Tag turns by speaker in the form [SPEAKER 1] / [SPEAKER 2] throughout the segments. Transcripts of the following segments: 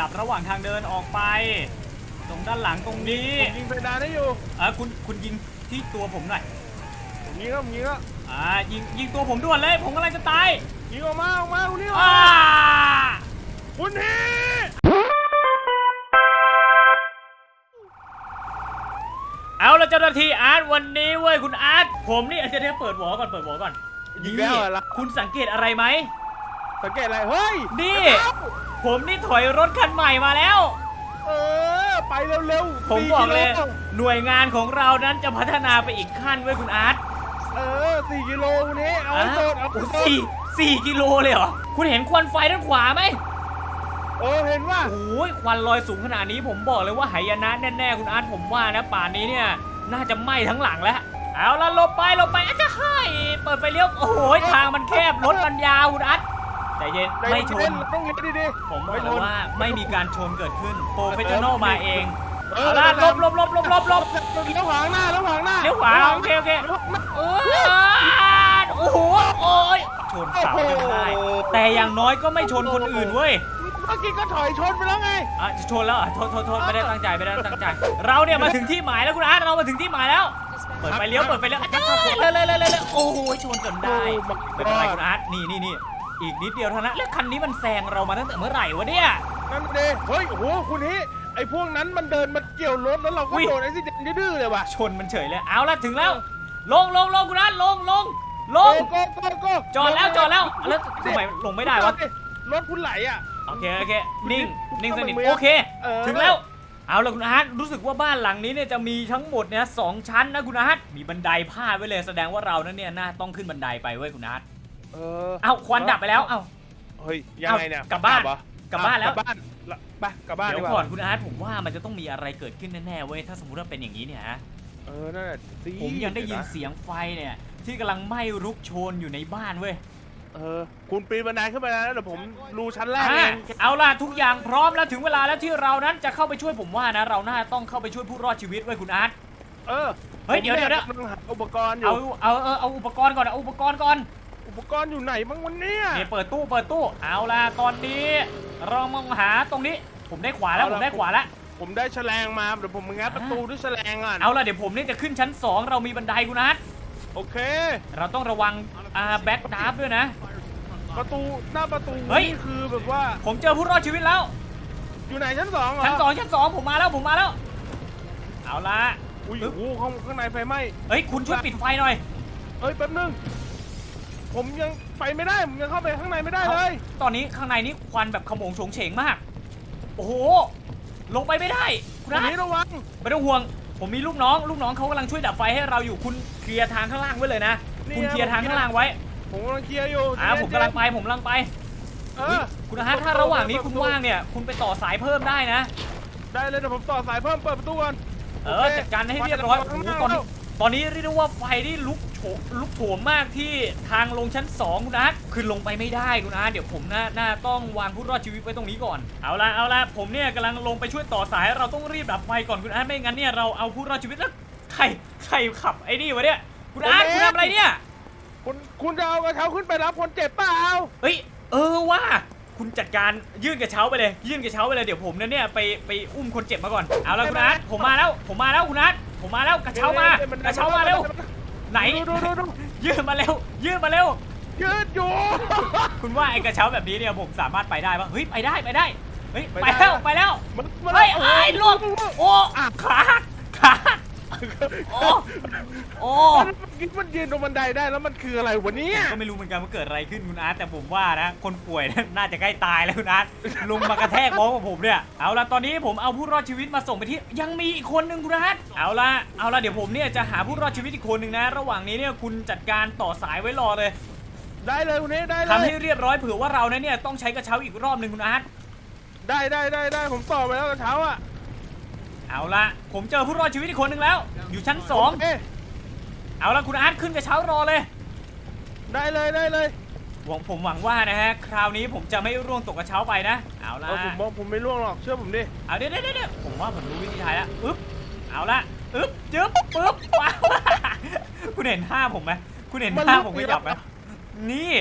[SPEAKER 1] ดับระหว่างทางเดินออกไป ตรงด้านหลังตรงนี้
[SPEAKER 2] ผมยิงเพดานได้อยู่
[SPEAKER 1] เออคุณคุณยิงที่ตัวผมหน่อย
[SPEAKER 2] ผมยิงแล้วผมยิงแล้ว
[SPEAKER 1] อ่ายิงยิงตัวผมด่วนเลย ผมกำลังจะตาย
[SPEAKER 2] ยิงออกมาออกมาคุณนี่ออก
[SPEAKER 1] อ่า
[SPEAKER 2] มาคุณนี่
[SPEAKER 1] เอาละเจ้าหน้าที่อาร์ตวันนี้เว้ยคุณอาร์ตผมนี่จะได้เปิดหัวก่อนเปิดหัวก่อน
[SPEAKER 2] ยิงแล้วเหรอ
[SPEAKER 1] คุณสังเกตอะไรไหม
[SPEAKER 2] สังเกตอะไรเฮ้ย
[SPEAKER 1] นี่ ผมนี่ถอยรถคันใหม่มาแล้ว
[SPEAKER 2] เออ ไปเร็วๆ
[SPEAKER 1] ผม
[SPEAKER 2] สี่
[SPEAKER 1] บอกเลย
[SPEAKER 2] โห
[SPEAKER 1] น่วยงานของเรานั้นจะพัฒนาไปอีกขั้นเว้ยคุณอาร์ต
[SPEAKER 2] เออสี่กิโลคุณนี่เอาให้โดดเอา
[SPEAKER 1] โอ้
[SPEAKER 2] ให้โดด
[SPEAKER 1] สี่สี่กิโลเลยเหรอ คุณเห็นควันไฟด้านขวาไหม
[SPEAKER 2] เออเห็นว่า
[SPEAKER 1] โอ้ยควันลอยสูงขนาดนี้ผมบอกเลยว่าหายนะแน่ๆคุณอาร์ตผมว่านะป่านนี้เนี่ยน่าจะไหม้ทั้งหลังแล้ว เอาละหลบไปหลบไปอาจจะให้เปิดไฟเลี้ยว โอ้โหทางมันแคบรถมันยาวคุณอาร์ต ใจเย็นไม่ชน
[SPEAKER 2] ต้องเล่นดีๆ
[SPEAKER 1] ผมบอก
[SPEAKER 2] ไม่
[SPEAKER 1] เลยว่าไม่มีการชนเกิดขึ้น โปรเฟชชั่นอลมาเอง
[SPEAKER 2] เอ
[SPEAKER 1] เอา
[SPEAKER 2] อ
[SPEAKER 1] ละหลบหลบหลบหลบหลบหลบ
[SPEAKER 2] เลี้ยวขวางหน้าเลี้ยวขวางหน้า
[SPEAKER 1] เลี้ยวขวาโอเคโอเค
[SPEAKER 2] ลี้ยวขวางหน้า
[SPEAKER 1] เออโอ้โหโอ้ยชนเสาจนได้แต่อย่างน้อยก็ไม่ชนคนอื่นเว้ย
[SPEAKER 2] เมื่อกี้ก็ถอยชนไปแล้วไง
[SPEAKER 1] อะชนแล้วเหรอะโทษโทษโทษไม่ได้ตั้งใจไม่ได้ตั้งใจ เราเนี่ยมาถึงที่หมายแล้วคุณอาร์ตเรามาถึงที่หมายแล้วเปิดไฟเลี้ยวเปิดไฟเลี้ยวอะเลยเลยเลยเลยเลยโอ้โหชนจนได้ไม่เป็นไรคุณอาร์ตนี่นี่นี่ อีกนิดเดียวเท่านั้นแล้วคันนี้มันแซงเรามาตั้งแต่เมื่อไหร่วะเนี่ย
[SPEAKER 2] นั่นเดเฮ้ยโอ้โหคุณนี่ไอ้พวกนั้นมันเดินมาเกี่ยวรถแล้วเราก็
[SPEAKER 1] อุ๊ย
[SPEAKER 2] โดนไอ้ที่ดื้อๆเลยว่ะ
[SPEAKER 1] ชนมันเฉยเลย เอาละถึงแล้ว ลงลงลงคุณอาร์ตลงลงล
[SPEAKER 2] โก้
[SPEAKER 1] ง
[SPEAKER 2] โก้โก้โก้
[SPEAKER 1] จอดแล้วจอดแล้วแล้วทำไมลงไม่ได้วะ
[SPEAKER 2] รถคุณไหลอะ
[SPEAKER 1] โอเคโอเคนิ่งนิ่งสนิท
[SPEAKER 2] คุณ
[SPEAKER 1] โอเค
[SPEAKER 2] เออ
[SPEAKER 1] ถึงแล้ว เอาละคุณอาร์ตรู้สึกว่าบ้านหลังนี้เนี่ยจะมีทั้งหมดเนี่ยสองชั้นนะคุณอาร์ตมีบันไดพาดไว้เลยแสดงว่าเรานั้นเนี่ยน่าต้องขึ้นบันไดไปเว้ยคุณอาร์ต
[SPEAKER 2] เออ
[SPEAKER 1] เอ้าควันดับไปแล้วเอ้า
[SPEAKER 2] เฮ้ยยังไงเนี่ย
[SPEAKER 1] กลับบ้าน
[SPEAKER 2] เหรอก
[SPEAKER 1] ลับบ้านแล้ว
[SPEAKER 2] กลับบ้านละไปกลับบ้าน
[SPEAKER 1] เดี๋
[SPEAKER 2] ดี
[SPEAKER 1] ยว
[SPEAKER 2] กว่า
[SPEAKER 1] ก่อนคุณอาร์ตผมว่ามันจะต้องมีอะไรเกิดขึ้นแน่ๆเว้ยถ้าสมมติว่าเป็นอย่างนี้เนี่ยฮะ
[SPEAKER 2] เออนั่นแหละสิ
[SPEAKER 1] ผมยังได้ยิน
[SPEAKER 2] เวะ
[SPEAKER 1] เสียงไฟเนี่ยที่กำลังไหม้รุกโชนอยู่ในบ้านเว้ย
[SPEAKER 2] เออคุณปีนบันไดขึ้นไปแล้วเดี๋ยวผมรูชั้นแรกเอ
[SPEAKER 1] อะ
[SPEAKER 2] ง
[SPEAKER 1] เอาล่ะทุกอย่างพร้อมแล้วถึงเวลาแล้วที่เรานั้นจะเข้าไปช่วยผมว่านะเราน่าต้องเข้าไปช่วยผู้รอดชีวิตเว้ยคุณอาร์ต
[SPEAKER 2] เออ
[SPEAKER 1] เฮ้ยเดี๋ยว
[SPEAKER 2] ผม
[SPEAKER 1] เดี๋ยวเดี๋ยว
[SPEAKER 2] กำลังหาอุปกรณ์อ
[SPEAKER 1] เอา
[SPEAKER 2] ยู่
[SPEAKER 1] เอาเอาเอาอุปกรณ์ก่อนเอาอุปกรณ์ก่อน
[SPEAKER 2] อุปกรณ์อยู่ไหนบ้างวันเนี้ย
[SPEAKER 1] นี่เปิดตู้เปิดตู้เอาล่ะตอนนี้เรามองหาตรงนี้ ผมได้ขวาแล้ว
[SPEAKER 2] เอา
[SPEAKER 1] ผ
[SPEAKER 2] ล่ะ
[SPEAKER 1] มได้ขวาแล้ว
[SPEAKER 2] ผมได้แฉลงมาเดี๋ยวผมงัดประตูด้วยแฉลงอะ
[SPEAKER 1] เอาล่ะเดี๋ยวผมเนี่ยจะขึ้นชั้น 2 เรามีบันไดคุณอาร์ต
[SPEAKER 2] โอเค
[SPEAKER 1] เราต้องระวังอ่าแบ็กดาร์ฟด้วยนะ
[SPEAKER 2] ประตูหน้าประตู
[SPEAKER 1] เฮ้ย
[SPEAKER 2] นี่คือแบบว่า
[SPEAKER 1] ผมเจอผู้รอดชีวิตแล้ว
[SPEAKER 2] อยู่ไหนชั้นสองเหรอ
[SPEAKER 1] ชั้นสองชั้นสองผมมาแล้วผมมาแล้ว เอาล่ะ
[SPEAKER 2] อุ้ย
[SPEAKER 1] ปึ๊บ
[SPEAKER 2] โอ้โหข้างข้างในไฟไหม้
[SPEAKER 1] เฮ้ยคุณช่วยปิดไฟหน่อย
[SPEAKER 2] เฮ้ยแป๊บนึง ผมยังไปไม่ได้ผมยังเข้าไปข้างในไม่ได้เลย
[SPEAKER 1] ตอนนี้ข้างในนี้ควันแบบขโมงโฉงเฉงมาก โอ้โห ลงไปไม่ได้คุณ
[SPEAKER 2] อัน
[SPEAKER 1] อาร์
[SPEAKER 2] นี้
[SPEAKER 1] ต
[SPEAKER 2] ระวัง
[SPEAKER 1] ไม่ต้องห่วง ผมมีลูกน้อง ลูกน้องเขากำลังช่วยดับไฟให้เราอยู่คุณเคลียร์ทางข้างล่างไว้เลยนะ คุณเคลียร์ทางข้างล่างไว้
[SPEAKER 2] ผมกำลังเคลียร์อยู่
[SPEAKER 1] อ่าผมกำลังไปผมกำลังไป
[SPEAKER 2] เอ
[SPEAKER 1] เฮ้ย
[SPEAKER 2] อ
[SPEAKER 1] คุณอาร์ตถ้าระหว่างนี้คุณว่างเนี่ย คุณไปต่อสายเพิ่มได้นะ
[SPEAKER 2] ได้เลยเดี๋ยวผมต่อสายเพิ่มเปิดประตูก่อน
[SPEAKER 1] เอ
[SPEAKER 2] โอ
[SPEAKER 1] อ
[SPEAKER 2] เค
[SPEAKER 1] จัดการให้เรียบร้อย
[SPEAKER 2] ไฟ
[SPEAKER 1] โอ้
[SPEAKER 2] จะ
[SPEAKER 1] โห
[SPEAKER 2] มาข้างหน้า
[SPEAKER 1] ตอนนี้
[SPEAKER 2] แล้ว
[SPEAKER 1] ตอนนี้เรียกได้ว่าไฟที่ลุกโชลุกโถมมากที่ทางลงชั้น 2 คุณอาร์ตขึ้นลงไปไม่ได้คุณอาร์ตเดี๋ยวผมน่าน่าต้องวางผู้รอดชีวิตไว้ตรงนี้ก่อน เอาละเอาละผมเนี่ยกำลังลงไปช่วยต่อสายเราต้องรีบดับไฟก่อนคุณอาร์ตไม่งั้นเนี่ยเราเอาผู้รอดชีวิตแล้วใครใครขับไอ้นี่วะเนี่ยคุณอาร์ตคุณทำอะไรเนี่ย
[SPEAKER 2] คุณคุณจะเอากระเช้าขึ้นไปรับคนเจ็บเปล่า
[SPEAKER 1] เฮ้ยเออว่า คุณจัดการยื่นกระเช้าไปเลย ยื่นกระเช้าไปเลยเดี๋ยวผมเนี่ยเนี่ยไปไปอุ้มคนเจ็บมาก่อนเอาละคุณอาร์ตผมมาแล้ว ผมมาแล้วคุณอาร์ต ผมมาแล้วกระเช้ามากระเช้ามาเร็วไหน
[SPEAKER 2] ดูดูดูดู
[SPEAKER 1] ยื่นมาเร็วยื่นมาเร็ว
[SPEAKER 2] ยืดอยู่
[SPEAKER 1] คุณว่าไอ้กระเช้าแบบนี้เนี่ยผมสามารถไปได้ปะเฮ้ยไปได้ไปได้เฮ้ย
[SPEAKER 2] ไป
[SPEAKER 1] ไป
[SPEAKER 2] ได้
[SPEAKER 1] แล้วไปแล้ว
[SPEAKER 2] มันมัน
[SPEAKER 1] เฮ้ยเอ้ยล่วงโอ้
[SPEAKER 2] อะ
[SPEAKER 1] ขาดขาด โอ้โอ้
[SPEAKER 2] มันมันยืนตรงบันไดได้แล้วมันคืออะไรวะเนี่ย
[SPEAKER 1] ก็ไม่รู้เหมือนกันว่าเกิดอะไรขึ้นคุณอาร์ตแต่ผมว่านะ คนป่วยนะน่าจะใกล้ตายแล้วคุณอาร์ตลุงมากระแทกพร้อมกับผมเนี่ยเอาละตอนนี้ผมเอาผู้รอดชีวิตมาส่งไปที่ยังมีอีกคนหนึ่งคุณอาร์ตเอาละเอาละเดี๋ยวผมเนี่ยจะหาผู้รอดชีวิตอีกคนหนึ่งนะ ระหว่างนี้เนี่ยคุณจัดการต่อสายไว้รอเลย
[SPEAKER 2] ได้เลยคุณนี่ได้เล
[SPEAKER 1] ทำ
[SPEAKER 2] ย
[SPEAKER 1] ให้เรียบร้อยเผื่อว่าเราเนี่ยต้องใช้กระเช้าอีกรอบหนึ่งคุณอาร์ต
[SPEAKER 2] ได้ได้ได้ได้ผมต่อไปแล้วกระเช้าอะ
[SPEAKER 1] เอาละผมเจอผู้รอดชีวิตอีกคนหนึ่งแล้ว อยู่ชั้นสอง
[SPEAKER 2] เอ๊ะ
[SPEAKER 1] เอาละคุณอาร์ตขึ้นกระเช้ารอเลย
[SPEAKER 2] ได้เลยได้เลย
[SPEAKER 1] หวังผมหวังว่านะฮะคราวนี้ผมจะไม่ร่วงตกกระเช้าไปนะเอาละ
[SPEAKER 2] เอาผมบอกผมไม่ล่วงหรอกเชื่อผมดิ
[SPEAKER 1] เอาเดี๋ยวเดี๋ยวเดี๋ยวผมว่าผมรู้วิธีทายแล้วอึ๊บเอาละอึ๊บจึ๊บปึ๊บว้าวคุณเห็นท่าผมไหมคุณเห็นท่าผมขยับไหมนี่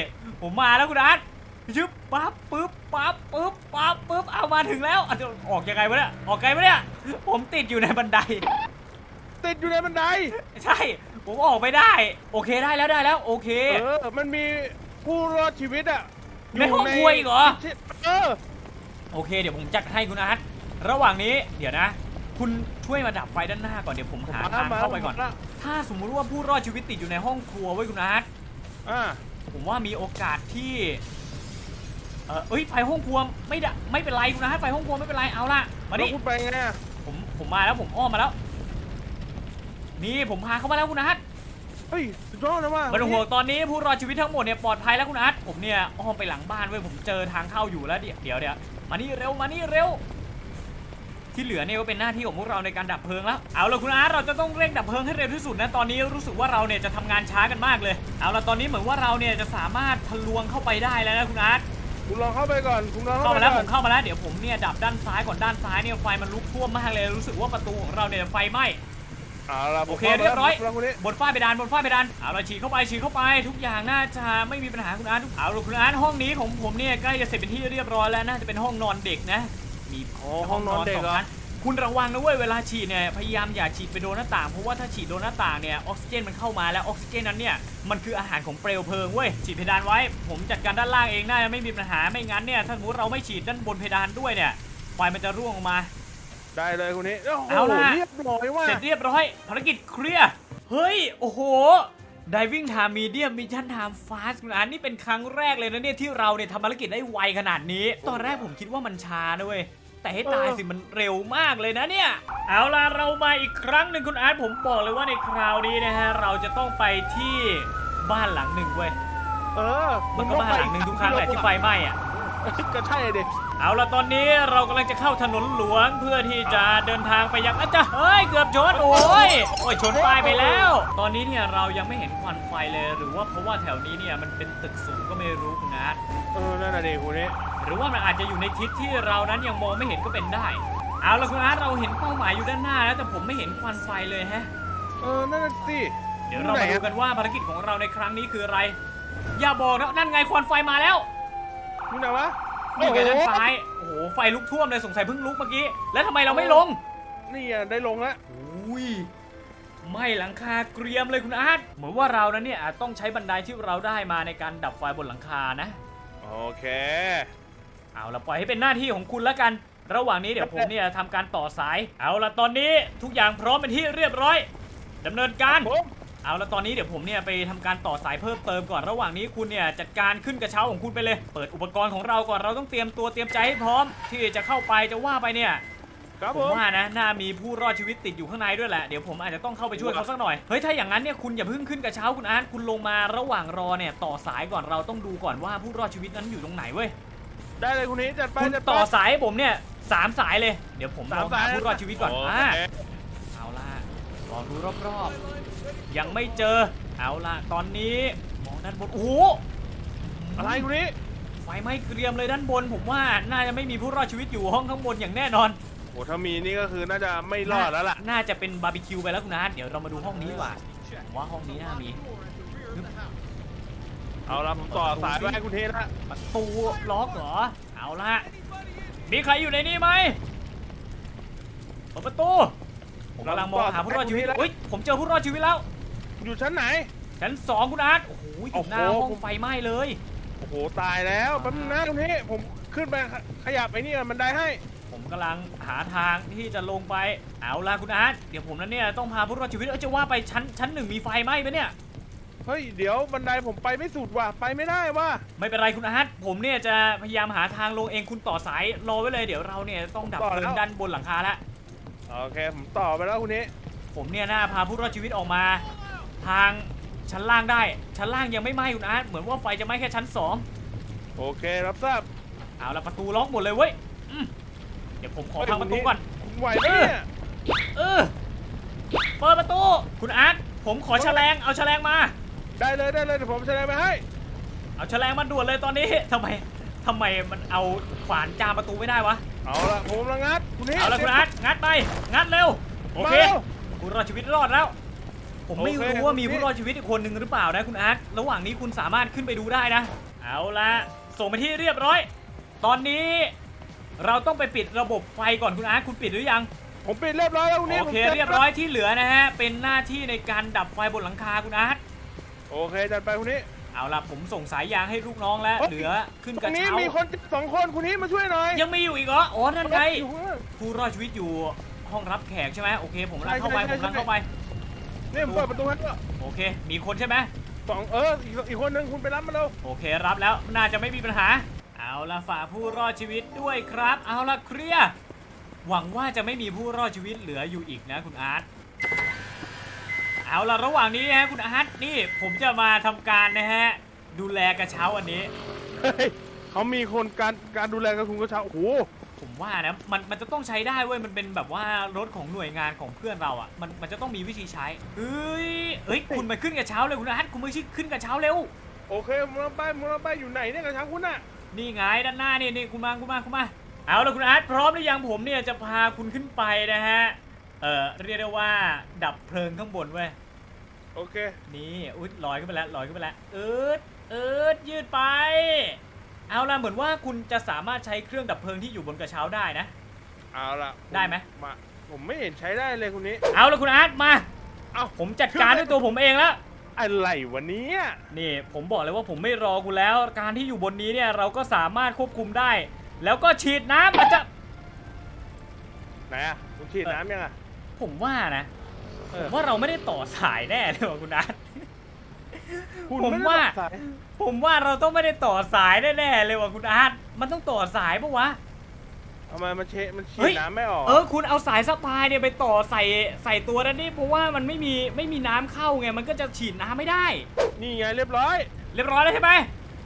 [SPEAKER 1] ผมมาแล้วคุณอาร์ตชึบปั๊บปึ๊บปั๊บปึ๊บปั๊บปึ๊บเอามาถึงแล้วอะเดี๋ยวออกยังไงวะเนี่ยออกไงวะเนี่ย ผมติดอยู่ในบันได
[SPEAKER 2] ติดอยู่ในบันได
[SPEAKER 1] ใช่ ผมออกไม่ได้ โอเคได้แล้วได้แล้ว โอเค
[SPEAKER 2] เออ มันมีผู้รอดชีวิตอะ
[SPEAKER 1] ในห้องครัวอีกเหรอ
[SPEAKER 2] เออ
[SPEAKER 1] โอเค เดี๋ยวผมจัดให้คุณอาร์ตระหว่างนี้ เดี๋ยวนะ คุณช่วยมาดับไฟด้านหน้าก่อน เดี๋ยวผมหาทางเข้าไปก่อน
[SPEAKER 2] มา
[SPEAKER 1] ถ้าสมมุติว่าผู้รอดชีวิตติดอยู่ในห้องครัวไว้ยคุณอาร์ต
[SPEAKER 2] อ่า
[SPEAKER 1] ผมว่ามีโอกาสที่เออเอ้ยไฟห้องครัวไม่ได้ไม่เป็นไรคุณอาร์ตไฟห้องครัวไม่เป็นไรเอาละมา
[SPEAKER 2] แล้ว
[SPEAKER 1] ดิ
[SPEAKER 2] คุณไปไงอะ
[SPEAKER 1] ผมผมมาแล้วผมอ้อมมาแล้ว นี่ผมพาเข้ามาแล้วคุณอาร์ต
[SPEAKER 2] เฮ้ยสุดยอดนะว่า
[SPEAKER 1] ไมันห่วงตอนนี้ผู้รอดชีวิตทั้งหมดเนี่ยปลอดภัยแล้วคุณอาร์ตผมเนี่ยอ้อมไปหลังบ้านเว้ยผมเจอทางเข้าอยู่แล้วเดี๋ยวเดี๋ยวเดี๋ยวมานี่เร็วมานี่เร็ว ที่เหลือเนี่ยก็เป็นหน้าที่ของพวกเราในการดับเพลิงแล้ว เอาละคุณอาร์ตเราจะต้องเร่งดับเพลิงให้เร็วที่สุดนะตอนนี้รู้สึกว่าเราเนี่ยจะทำงานช้ากันมากเลย เอาละตอนนี้เหมือนว่าเราเนี่ยจะสามารถทะลวงเข้าไปได้แล้วนะคุณอาร์ต
[SPEAKER 2] คุณลองเข้าไปก่อนคุณลอง
[SPEAKER 1] เข้า
[SPEAKER 2] เข้าไป
[SPEAKER 1] มาแล้ว
[SPEAKER 2] ก่
[SPEAKER 1] ผ
[SPEAKER 2] อน
[SPEAKER 1] มเข้ามาแล้วเดี๋ยวผมเนี่ยดับด้านซ้ายก่อนด้านซ้ายเนี่ยไฟมันลุกท่วมมากเลยรู้สึกว่าประตูของเราเนี่ยไฟไหม้
[SPEAKER 2] เอาละผม
[SPEAKER 1] โอเค
[SPEAKER 2] ข้ามา
[SPEAKER 1] เรียบร้อย
[SPEAKER 2] แล้วคุณนี่
[SPEAKER 1] บนฝ้าเพดานบนฝ้าเพดานเอาละฉีดเข้าไปฉีดเข้าไป ทุกอย่างน่าจะไม่มีปัญหาคุณอาร์ตเอาละคุณอาร์ตห้องนี้ของผมเนี่ยใกล้จะเสร็จเป็นที่เรียบร้อยแล้วน่าจะเป็นห้องนอนเด็กนะ มี
[SPEAKER 2] อ๋อห้องนอนเด็ก
[SPEAKER 1] ส
[SPEAKER 2] เหรอ
[SPEAKER 1] ชั้น คุณระวังนะเว้ยเวลาฉีดเนี่ยพยายามอย่าฉีดไปโดนหน้าต่างเพราะว่าถ้าฉีดโดนหน้าต่างเนี่ยออกซิเจนมันเข้ามาแล้วออกซิเจนนั้นเนี่ยมันคืออาหารของเปลวเพลิงเว้ยฉีดเพดานไว้ ผมจัดการด้านล่างเองน่าจะไม่มีปัญหาไม่งั้นเนี่ยถ้าสมมติเราไม่ฉีดด้านบนเพดานด้วยเนี่ยไฟมันจะร่วงออกมา
[SPEAKER 2] ได้เลยคุณนี่โอ้โห
[SPEAKER 1] เอาล่ะ
[SPEAKER 2] เรียบร้อยว่า
[SPEAKER 1] เสร็จเรียบร้อยภารกิจเคลียร์เฮ้ย โอ้โห Diving Time Medium Mission Time Fast คุณอันนี่เป็นครั้งแรกเลยนะเนี่ยที่เราเนี่ยทำภารกิจได้ไวขนาดนี้ ตอนแรกผมคิดว่ามันช้านะเว้ย แต่ให้ตายสิมันเร็วมากเลยนะเนี่ย เอาล่ะเรามาอีกครั้งหนึ่งคุณอาร์ตผมบอกเลยว่าในคราวนี้นะฮะเราจะต้องไปที่บ้านหลังหนึ่งเว้ย
[SPEAKER 2] เออ
[SPEAKER 1] มันก็บ้านหลังหนึ่งทุกครั้งแหละที่ไฟไหม้อะ
[SPEAKER 2] ก็ใช่ดิ
[SPEAKER 1] เอาละตอนนี้เรากำลังจะเข้าถนนหลวงเพื่อที่จะเดินทางไปยังอาจจะเฮ้ยเกือบชนโอ้ยโอ้ยชนป้ายไปแล้ว ตอนนี้เนี่ยเรายังไม่เห็นควันไฟเลยหรือว่าเพราะว่าแถวนี้เนี่ยมันเป็นตึกสูงก็ไม่รู้คุณนัท
[SPEAKER 2] เออนั่นน่ะดิคุณนี่
[SPEAKER 1] หรือว่ามันอาจจะอยู่ในทิศที่เรานั้นยังมองไม่เห็นก็เป็นได้ เอาละคุณนัทเราเห็นเป้าหมายอยู่ด้านหน้าแล้วแต่ผมไม่เห็นควันไฟเลยแฮะ
[SPEAKER 2] เออนั่นน่ะสิ
[SPEAKER 1] เดี๋ยวเรามาดูกันว่าภารกิจของเราในครั้งนี้คืออะไร อย่าบอกนะนั่นไงควันไฟมาแล้ว
[SPEAKER 2] นี่ไหนวะ
[SPEAKER 1] นี่ไงด้านซ้ายโอ้โหไฟลุกท่วมเลยสงสัยเพิ่งลุกเมื่อกี้ แล้วทำไมเราไม่ลง
[SPEAKER 2] นี่อะได้ลงแล้ว
[SPEAKER 1] อุ้ยไหม่หลังคาเกรียมเลยคุณอาร์ตเหมือนว่าเรานั้นเนี่ยอาจต้องใช้บันไดที่เราได้มาในการดับไฟบนหลังคานะ
[SPEAKER 2] โอเค
[SPEAKER 1] เอาละปล่อยให้เป็นหน้าที่ของคุณแล้วกัน ระหว่างนี้เดี๋ยวผมเนี่ยทำการต่อสาย เอาละตอนนี้ทุกอย่างพร้อมเป็นที่เรียบร้อยดำเนินการ
[SPEAKER 2] ผม
[SPEAKER 1] เอาละตอนนี้เดี๋ยวผมเนี่ยไปทำการต่อสายเพิ่มเติมก่อนระหว่างนี้คุณเนี่ยจัดการขึ้นกระเช้าของคุณไปเลย เปิดอุปกรณ์ของเราก่อนเราต้องเตรียมตัวเตรียมใจให้พร้อม ที่จะเข้าไปจะว่าไปเนี่ย
[SPEAKER 2] ครับ
[SPEAKER 1] ผ
[SPEAKER 2] ผมม
[SPEAKER 1] ว่านะน่ามีผู้รอดชีวิตติดอยู่ข้างในด้วยแหละเดี๋ยวผมอาจจะต้องเข้าไปช่วยเขาสักหน่อยเฮ้ยถ้าอย่างนั้นเนี่ยคุณอย่าเพิ่งขึ้นกระเช้าคุณอาร์ตคุณลงมาระหว่างรอเนี่ยต่อสายก่อนเราต้องดูก่อนว่าผู้รอดชีวิตนั้นอยู่ตรงไหนเว้ย
[SPEAKER 2] ได้เลยคุณนี่จัดไป
[SPEAKER 1] คุณ
[SPEAKER 2] จัดไป
[SPEAKER 1] ต่อสายให้ผมเนี่ยสามสายเลยเดี๋ยวผมล
[SPEAKER 2] สาม
[SPEAKER 1] อง
[SPEAKER 2] สา
[SPEAKER 1] หาย ผู้รอดชีวิตก่อน
[SPEAKER 2] โอ
[SPEAKER 1] อ่า
[SPEAKER 2] เค
[SPEAKER 1] เอาล่ะลองดูรอบๆ ยังไม่เจอ เอาล่ะ ตอนนี้มองด้านบน โอ้โห
[SPEAKER 2] อะไรคุณนี่
[SPEAKER 1] ไฟไหม้เกรียมเลยด้านบน ผมว่าน่าจะไม่มีผู้รอดชีวิตอยู่ห้องข้างบนอย่างแน่นอน
[SPEAKER 2] โหถ้ามีนี่ก็คือน่าจะไม่รอดแล้วล่ะ
[SPEAKER 1] น่าจะเป็นบาร์บีคิวไปแล้วคุณอาร์ตเดี๋ยวเรามาดูห้องนี้ดีกว่าผมว่าห้องนี้น่ามี
[SPEAKER 2] เอาละผมต่อสายไว้ให้คุณเทนะ
[SPEAKER 1] ประตูล็อกเหรอ เอาละมีใครอยู่ในนี้ไหมเปิดประตูผมกำลังมองหาผู้รอดชีวิตอุ้ยผมเจอผู้รอดชีวิตแล้ว
[SPEAKER 2] อยู่ชั้นไหน
[SPEAKER 1] ชั้นสองคุณอาร์ต โอ้โหอยู่หน้า
[SPEAKER 2] โอ้โห
[SPEAKER 1] ห้องไฟไหม้เลย
[SPEAKER 2] โอ้โห ตายแล้วแป๊บนึงนะคุณเทผมขึ้นไปขยับไอ้นี่ก่อนบันไดให้
[SPEAKER 1] ผม กำลังหาทางที่จะลงไป เอาละคุณอาร์ตเดี๋ยวผมนั้นเนี่ยต้องพาผู้รอดชีวิตเออจะว่าไปชั้นชั้นหนึ่งมีไฟไหม้ไหมเนี่ย
[SPEAKER 2] เฮ้ยเดี๋ยวบันไดผมไปไม่สุดว่ะไปไม่ได้ว่ะ
[SPEAKER 1] ไม่เป็นไรคุณอาร์ตผมเนี่ยจะพยายามหาทางลงเองคุณต่อสายรอไว้เลย เดี๋ยวเราเนี่ยต้องดับเพลิงด้านบนหลังคาละ
[SPEAKER 2] โอเคผมต่อไปแล้วคุณเท
[SPEAKER 1] ผมเนี่ยน่าพาผู้รอดชีวิตออกมา ทางชั้นล่างได้ ชั้นล่างยังไม่ไหม้คุณอาร์ตเหมือนว่าไฟจะไหม้แค่ชั้นสอง
[SPEAKER 2] โอเครับทราบ
[SPEAKER 1] เอาละประตูล็อกหมดเลยเว้ยอืม เดี๋ยวผมขอพังประตูก่อน
[SPEAKER 2] คุณไหวไหมเนี่ย
[SPEAKER 1] เออ เปิดประตู คุณอาร์ต ผมขอแฉลง เอาแฉลงมา
[SPEAKER 2] ได้เลยได้เลยเดี๋ยวผมแสดงไปให้
[SPEAKER 1] เอาแฉลงมาด่วนเลยตอนนี้ทำไมทำไมมันเอาขวานจามประตูไม่ได้วะ
[SPEAKER 2] เอาละผมกำลังงัดคุณเท
[SPEAKER 1] เอาละคุณอาร์ต งัดไป งัดเร็ว โอ
[SPEAKER 2] มา
[SPEAKER 1] เค
[SPEAKER 2] ร็ว
[SPEAKER 1] ผู้รอดชีวิตรอดแล้ว ผมไม่
[SPEAKER 2] โอเค
[SPEAKER 1] รู้ว่ามี
[SPEAKER 2] โอเค
[SPEAKER 1] ผู้รอดชีวิตอีกคนหนึ่งหรือเปล่านะคุณอาร์ต ระหว่างนี้คุณสามารถขึ้นไปดูได้นะ เอาละส่งไปที่เรียบร้อย ตอนนี้ เราต้องไปปิดระบบไฟก่อนคุณอาร์ตคุณปิดหรือยัง
[SPEAKER 2] ผมปิดเรียบร้อยแล้วคุณนี้
[SPEAKER 1] โอเค
[SPEAKER 2] ผม
[SPEAKER 1] เรียบร้อยที่เหลือนะฮะ เป็นหน้าที่ในการดับไฟบนหลังคาคุณอาร์ต
[SPEAKER 2] โอเคจัดไปคุณนี้
[SPEAKER 1] เอาล่ะผมส่งสายยางให้ลูกน้องแล้ว
[SPEAKER 2] เฮ้ย
[SPEAKER 1] เหลือขึ้น
[SPEAKER 2] ต
[SPEAKER 1] ก
[SPEAKER 2] ร
[SPEAKER 1] ระ
[SPEAKER 2] งนี้
[SPEAKER 1] เช้า
[SPEAKER 2] มีคนสองคนคุณนี้มาช่วยหน่อย
[SPEAKER 1] ยังมีอยู่อีกเหรอ อ๋อ นั่นไง
[SPEAKER 2] อยู่ข้างล่าง
[SPEAKER 1] ผู้รอดชีวิตอยู่ห้องรับแขกใช่ไหมโอเค ผมกำลัง
[SPEAKER 2] ใช่
[SPEAKER 1] เข้าไป
[SPEAKER 2] ใช่
[SPEAKER 1] ผมกำลัง
[SPEAKER 2] ใช่
[SPEAKER 1] เข้าไป
[SPEAKER 2] นี่ผมเปิดประตูให้ด้วย
[SPEAKER 1] โอเค มีคนใช่ไหม
[SPEAKER 2] สองเอออีกอีกคนนึงคุณไปรับมาเร็ว
[SPEAKER 1] โอเค รับแล้ว น่าจะไม่มีปัญหา เอาละฝากผู้รอดชีวิตด้วยครับ เอาละเคลียร์หวังว่าจะไม่มีผู้รอดชีวิตเหลืออยู่อีกนะคุณอาร์ตเอาละระหว่างนี้นะฮะคุณอาร์ตนี่ผมจะมาทำการนะฮะ ดูแลกระเช้าอันนี้
[SPEAKER 2] เฮ้ยเขามีคนการการดูแลกับคุณกระเช้าโอ้โห
[SPEAKER 1] ผมว่านะมันมันจะต้องใช้ได้เว้ยมันเป็นแบบว่ารถของหน่วยงานของเพื่อนเราอะมันมันจะต้องมีวิธีใช้เฮ้ยเฮ้ยคุณมาขึ้นกระเช้าเลยคุณอาร์ตคุณมาขึ้นกระเช้าเร็ว
[SPEAKER 2] โอเคมึงรับไปมึงรับไปอยู่ไหนเนี่ยกระเช้าคุณน่ะ
[SPEAKER 1] นี่ไงด้านหน้านี่นี่คุณมาคุณมาคุณมา เอาละคุณอาร์ตพร้อมหรือยังผมเนี่ยจะพาคุณขึ้นไปนะฮะ เออเรียกได้ว่าดับเพลิงข้างบนเว้ย
[SPEAKER 2] โอเค
[SPEAKER 1] นี่อุ้ยลอยขึ้นไปแล้วลอยขึ้นไปแล้วเอิดเอิดยืดไป เอาละเหมือนว่าคุณจะสามารถใช้เครื่องดับเพลิงที่อยู่บนกระเช้าได้นะ
[SPEAKER 2] เอาละ
[SPEAKER 1] ได้ไหม
[SPEAKER 2] มาผมไม่เห็นใช้ได้เลยคุณนี้
[SPEAKER 1] เอาละคุณอาร์ตมา
[SPEAKER 2] เอ้า
[SPEAKER 1] ผมจัดการด้วยตัวผมเองแล้ว
[SPEAKER 2] อะไรวันนี้
[SPEAKER 1] นี่ผมบอกเลยว่าผมไม่รอคุณแล้ว การที่อยู่บนนี้เนี่ยเราก็สามารถควบคุมได้ แล้วก็ฉีดน้ำอาจจะ
[SPEAKER 2] ไหนอะคุณฉีดน้ำยังอะ
[SPEAKER 1] ผมว่านะ
[SPEAKER 2] เอ
[SPEAKER 1] ผ
[SPEAKER 2] อ
[SPEAKER 1] มว่าเราไม่ได้ต่อสายแน่เลยว่ะคุณอาร์ต
[SPEAKER 2] คุณ
[SPEAKER 1] ผม
[SPEAKER 2] ไได้
[SPEAKER 1] ว่า
[SPEAKER 2] รับสาย
[SPEAKER 1] ผมว่าเราต้องไม่ได้ต่อสายแน่ๆเลยว่ะคุณอาร์ตมันต้องต่อสายปะวะ
[SPEAKER 2] ทำไมมันเชมันฉี
[SPEAKER 1] เฮ้
[SPEAKER 2] ด
[SPEAKER 1] ย
[SPEAKER 2] น้ำไม่ออก
[SPEAKER 1] เออคุณเอาสายสปายเนี่ยไปต่อใส่ใส่ตัวนั่นนี่เพราะว่ามันไม่มีไม่มีน้ำเข้าไงมันก็จะฉีดน้ำไม่ได้
[SPEAKER 2] นี่ไงเรียบร้อย
[SPEAKER 1] เรียบร้อยแล้วใช่ไหม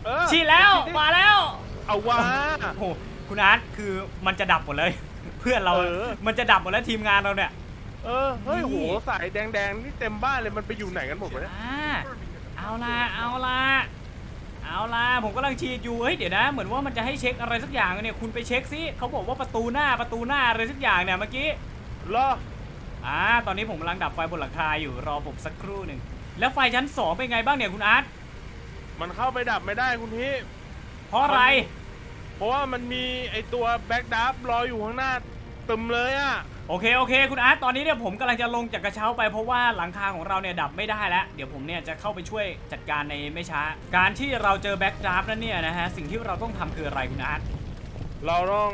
[SPEAKER 2] เออ
[SPEAKER 1] ฉีดแล้ว
[SPEAKER 2] ดิ
[SPEAKER 1] มาแล้ว
[SPEAKER 2] เอาว่า
[SPEAKER 1] โอ้โหคุณอาร์ตคือมันจะดับหมดเลย เพื่อนเรา
[SPEAKER 2] เออ
[SPEAKER 1] มันจะดับหมดแล้วทีมงานเราเนี่ย
[SPEAKER 2] เออ เฮ้ย
[SPEAKER 1] นี่
[SPEAKER 2] โหสายแดงๆ นี่เต็มบ้านเลย มันไปอยู่ไหนกันหมดวะเนี่ย
[SPEAKER 1] อ่าเอาละเอาละ เอาล่ะผมกำลังฉีดอยู่ เฮ้ยเดี๋ยวนะ เหมือนว่ามันจะให้เช็คอะไรสักอย่างเนี่ยคุณไปเช็คซิเขาบอกว่าประตูหน้าประตูหน้าอะไรสักอย่างเนี่ยเมื่อกี้
[SPEAKER 2] รอ
[SPEAKER 1] อ่าตอนนี้ผมกำลังดับไฟบนหลังคาอยู่รอผมสักครู่หนึ่งแล้วไฟชั้นสองเป็นไงบ้างเนี่ยคุณอาร์ต
[SPEAKER 2] มันเข้าไปดับไม่ได้คุณพี่
[SPEAKER 1] เพราะอะไร
[SPEAKER 2] เพราะว่ามันมีไอตัวแบ็กดับรออยู่ข้างหน้าตึมเลยอะ
[SPEAKER 1] โอเคโอเค คุณอาร์ตตอนนี้เนี่ยผมกำลังจะลงจากกระเช้าไปเพราะว่าหลังคาของเราเนี่ยดับไม่ได้แล้ว เดี๋ยวผมเนี่ยจะเข้าไปช่วยจัดการในไม่ช้า การที่เราเจอแบ็กดราฟนั่นเนี่ยนะฮะสิ่งที่เราต้องทำคืออะไรคุณอาร์ต
[SPEAKER 2] เราต้อง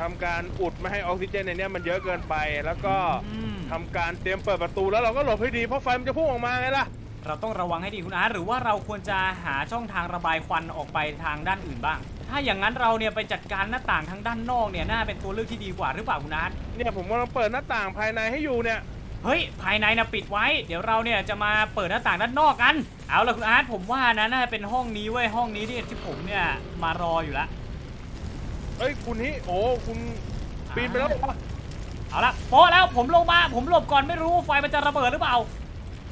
[SPEAKER 2] ทำการอุดไม่ให้ออกซิเจนในเนี้ยมันเยอะเกินไปแล้วก็
[SPEAKER 1] อืม
[SPEAKER 2] ทำการเตรียมเปิดประตูแล้วเราก็หลบให้ดีเพราะไฟมันจะพุ่งออกมาไงล่ะ
[SPEAKER 1] เราต้องระวังให้ดีคุณอาร์ตหรือว่าเราควรจะหาช่องทางระบายควันออกไปทางด้านอื่นบ้าง ถ้าอย่างนั้นเราเนี่ยไปจัดการหน้าต่างทางด้านนอกเนี่ยน่าเป็นตัวเลือกที่ดีกว่าหรือเปล่าคุณอาร์ต
[SPEAKER 2] เนี่ยผมกำลังเปิดหน้าต่างภายในให้อยู่เนี่ย
[SPEAKER 1] เฮ้ย ภายในนะปิดไว้ เดี๋ยวเราเนี่ยจะมาเปิดหน้าต่างด้านนอกกัน เอาละคุณอาร์ตผมว่านะน่าจะเป็นห้องนี้เว้ยห้องนี้ที่ที่ผมเนี่ยมารออยู่แล้ว
[SPEAKER 2] เอ้ยคุณนี่โอ้คุณปีนไปแล้วเหรอ
[SPEAKER 1] เอาละโป๊ะแล้วผมลงมาผมหลบก่อนไม่รู้ไฟมันจะระเบิดหรือเปล่า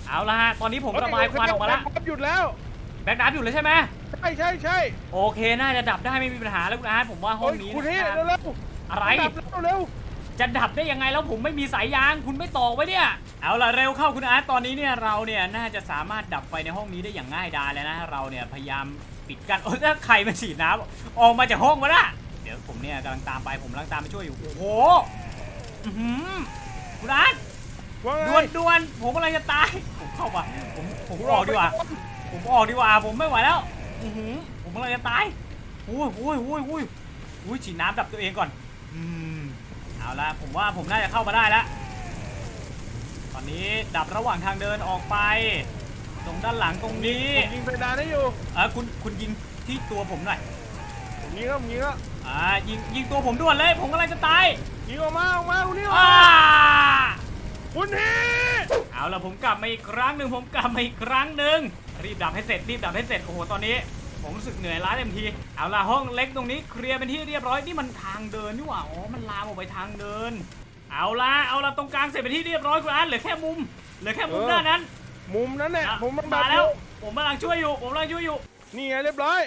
[SPEAKER 1] เอาละฮะตอนนี้ผมระบายควันออกมาแล้ว
[SPEAKER 2] แบ็คดับหยุดแล้ว
[SPEAKER 1] แบ็กดับอยู่เลยใช่ไหม
[SPEAKER 2] ใช่ใช่ใช่
[SPEAKER 1] โอเคน่าจะดับได้ไม่มีปัญหาแล้วคุณอาร์ตผมว่าห้อง
[SPEAKER 2] เฮ้ย
[SPEAKER 1] นี้
[SPEAKER 2] คุณนี่
[SPEAKER 1] นะ
[SPEAKER 2] เร็ว
[SPEAKER 1] อะไร
[SPEAKER 2] ดับแล้วเร็ว
[SPEAKER 1] จะดับได้ยังไงแล้วผมไม่มีสายยางคุณไม่ต่อไว้เนี่ย เอาล่ะเร็วเข้าคุณอาร์ตตอนนี้เนี่ยเราเนี่ยน่าจะสามารถดับไฟในห้องนี้ได้อย่างง่ายดายเลยนะเราเนี่ยพยายามปิดกันโอ้ยถ้าใครมาฉีดน้ำออกมาจากห้องมาละเดี๋ยวผมเนี่ยกำลังตามไปผมกำลังตามไปช่วยอยู่โอ้โหอื้อหือคุณอาร์ต
[SPEAKER 2] ว่าไง
[SPEAKER 1] ดวนดวนผมกำลังจะตายผมเข้ามาผมผมออกดีกว่า ผมออกดีกว่าผมไม่ไหวแล้ว อือหือผมกำลังจะตายโอ้ยโอ้ยโอ้ยโอ้ยโอ้ยฉีดน้ำดับตัวเองก่อน อืม เอาละผมว่าผมน่าจะเข้ามาได้แล้ว ตอนนี้ดับระหว่างทางเดินออกไป ตรงด้านหลังตรงนี้
[SPEAKER 2] ผมยิงเพดานได้อยู่
[SPEAKER 1] เออคุณคุณยิงที่ตัวผมหน่อย
[SPEAKER 2] ผมยิงแล้วผมยิงแล้ว
[SPEAKER 1] อ่ายิงยิงตัวผมด่วนเลย ผมกำลังจะตาย
[SPEAKER 2] ยิงออกมาออกมาคุณนี่ออก
[SPEAKER 1] อ่า
[SPEAKER 2] มาคุณนี่
[SPEAKER 1] เอาละผมกลับมาอีกครั้งหนึ่งผมกลับมาอีกครั้งหนึ่ง รีบดับให้เสร็จรีบดับให้เสร็จโอ้โหตอนนี้ ผมรู้สึกเหนื่อยล้าเต็มทีเอาละห้องเล็กตรงนี้เคลียร์เป็นที่เรียบร้อยนี่มันทางเดินนี่หว่าอ๋อมันลามออกไปทางเดิน เอาละเอาละตรงกลางเสร็จเป็นที่เรียบร้อยคุณอาร์ตเหลือแค่มุมเหลือแค่มุมด้านนั้น
[SPEAKER 2] มุมนั้นเนี่ย
[SPEAKER 1] อะ
[SPEAKER 2] มุมมัน
[SPEAKER 1] มาแล้ว ผมกำลังช่วยอยู่ ผมกำลังช่วยอยู่
[SPEAKER 2] นี่ไงเรียบร้อย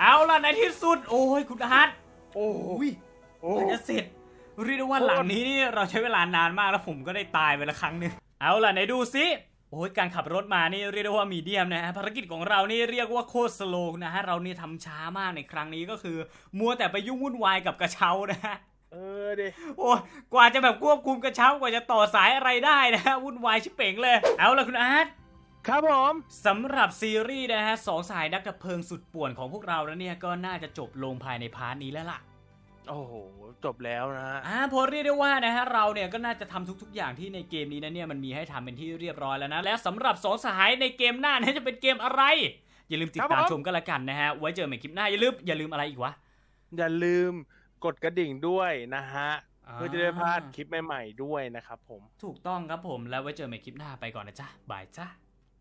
[SPEAKER 1] เอาละในที่สุดโอ้ยคุณอาร์ต
[SPEAKER 2] โอ้
[SPEAKER 1] โอ้ย
[SPEAKER 2] โอ้
[SPEAKER 1] กว่าจะเสร็จเรียกได้ว่า
[SPEAKER 2] โคตร
[SPEAKER 1] หลังนี้นี่เราใช้เวลานานมากแล้วผมก็ได้ตายไปละครั้งหนึ่งเอาล่ะไหนดูซิ โอ้ยการขับรถมานี่เรียกได้ว่ามีเดียมนะฮะภารกิจของเรานี่เรียกว่าโคตรสโลว์นะฮะเรานี่ทำช้ามากในครั้งนี้ก็คือ มัวแต่ไปยุ่งวุ่นวายกับกระเช้านะฮะ
[SPEAKER 2] เออดิ
[SPEAKER 1] โอ้ยกว่าจะแบบควบคุมกระเช้ากว่าจะต่อสายอะไรได้นะฮะวุ่นวายชิบเป่งเลย เอาละคุณอาร์ต
[SPEAKER 2] ครับผม
[SPEAKER 1] สำหรับซีรีส์นะฮะสองสายนักดับเพลิงสุดป่วนของพวกเราแล้วเนี่ยก็น่าจะจบลงภายในพาร์ทนี้แล้วล่ะ
[SPEAKER 2] โอ้โหจบแล้วนะฮะ
[SPEAKER 1] อ่าเพอเรียกได้ว่านะฮะเราเนี่ยก็น่าจะทำทุก ๆ อย่างที่ในเกมนี้นะเนี่ยมันมีให้ทำเป็นที่เรียบร้อยแล้วนะและสำหรับสองสหายในเกมหน้านะจะเป็นเกมอะไร อย่าลืมติดตามชมกันละกันนะฮะไว้เจอใหม่คลิปหน้าอย่าลืมอย่าลืมอะไรอีกวะ
[SPEAKER 2] อย่าลืมกดกระดิ่งด้วยนะฮะเพื่อจะได้ไม่พลาดคลิปใหม่ๆด้วยนะครับผม
[SPEAKER 1] ถูกต้องครับผมแล้วไว้เจอใหม่คลิปหน้าไปก่อนนะจ๊ะบายจ้า